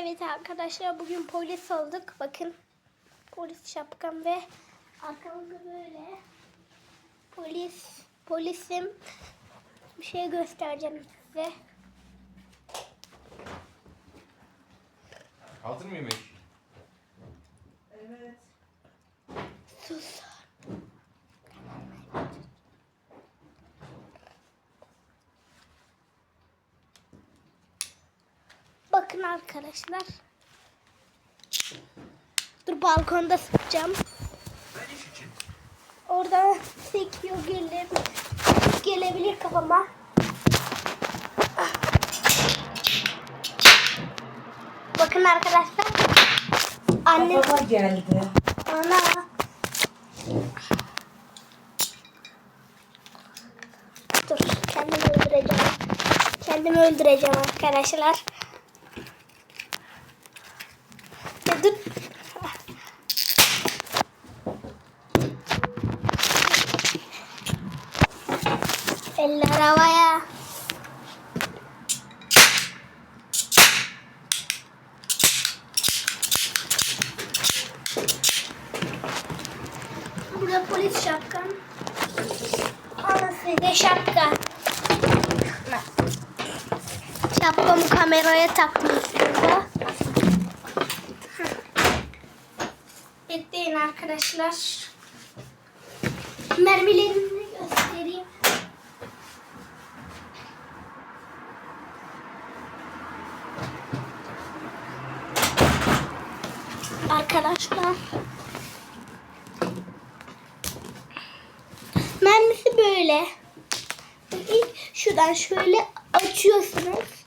Evet arkadaşlar bugün polis olduk. Bakın polis şapkam ve arkamda böyle polis polisim bir şey göstereceğim size. Hazır mı yemek? Evet. Sus. Bakın arkadaşlar. Dur balkonda sıkacağım. Orada sekiyor gelir. Gelebilir kafama. Bakın arkadaşlar. Annem Baba geldi. ana Dur kendimi öldüreceğim. Kendimi öldüreceğim arkadaşlar. Ya dur. Eller havaya. Burada polis şapkam. Alın size şapka. Şapkamı kameraya takmışsınız da. Bekleyin arkadaşlar. Mermilerimi göstereyim. Arkadaşlar. Mermisi böyle. İlk şuradan şöyle açıyorsunuz.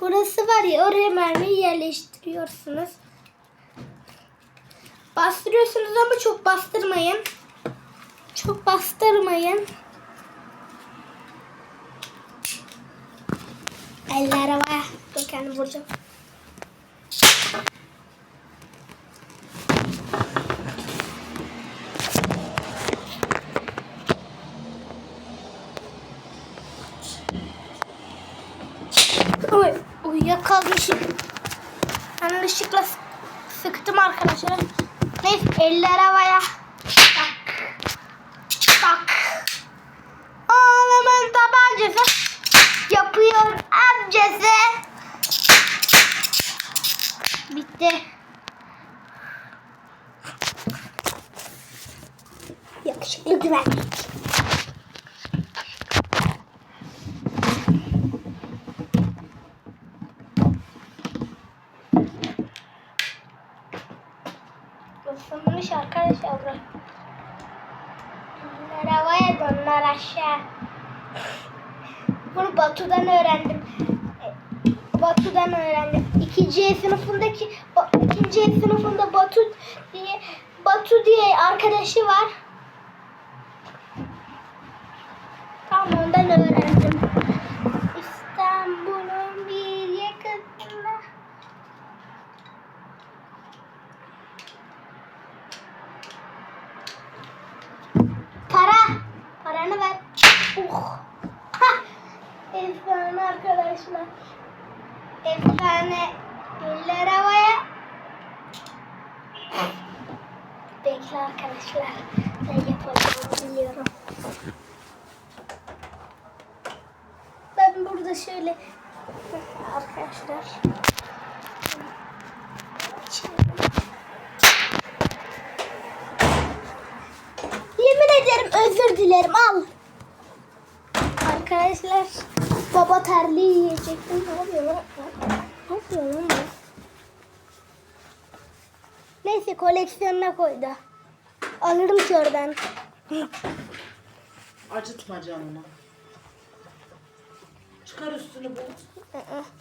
Burası var ya oraya mermiyi yerleştiriyorsunuz. Bastırıyorsunuz ama çok bastırmayın. Çok bastırmayın. Eller havaya. Dur kendim vuracağım. Oy, uyuyakalmışım. Yanlışlıkla s- sıktım arkadaşlar. Neyse eller havaya. Tak. Tak. Ağlamın tabancası yapıyor amcası. Bitti. Yakışıklı güvenlik. Isınmış arkadaşlar bura. Onlar havaya donlar aşağı. Bunu Batu'dan öğrendim. Batu'dan öğrendim. İkinci E sınıfındaki ikinci E sınıfında Batu diye Batu diye arkadaşı var. Paranı ver. Uh. Hah. Efsane arkadaşlar. Efsane. Eller havaya. Bekle arkadaşlar. Ben yapacağımı biliyorum. Ben burada şöyle arkadaşlar. Özür dilerim al. Arkadaşlar baba terliği yiyecektim. Ne yapıyor lan? Ne yapıyor lan bu? Neyse koleksiyonuna koydu. Alırım ki oradan. Acıtma canını. Çıkar üstünü bu.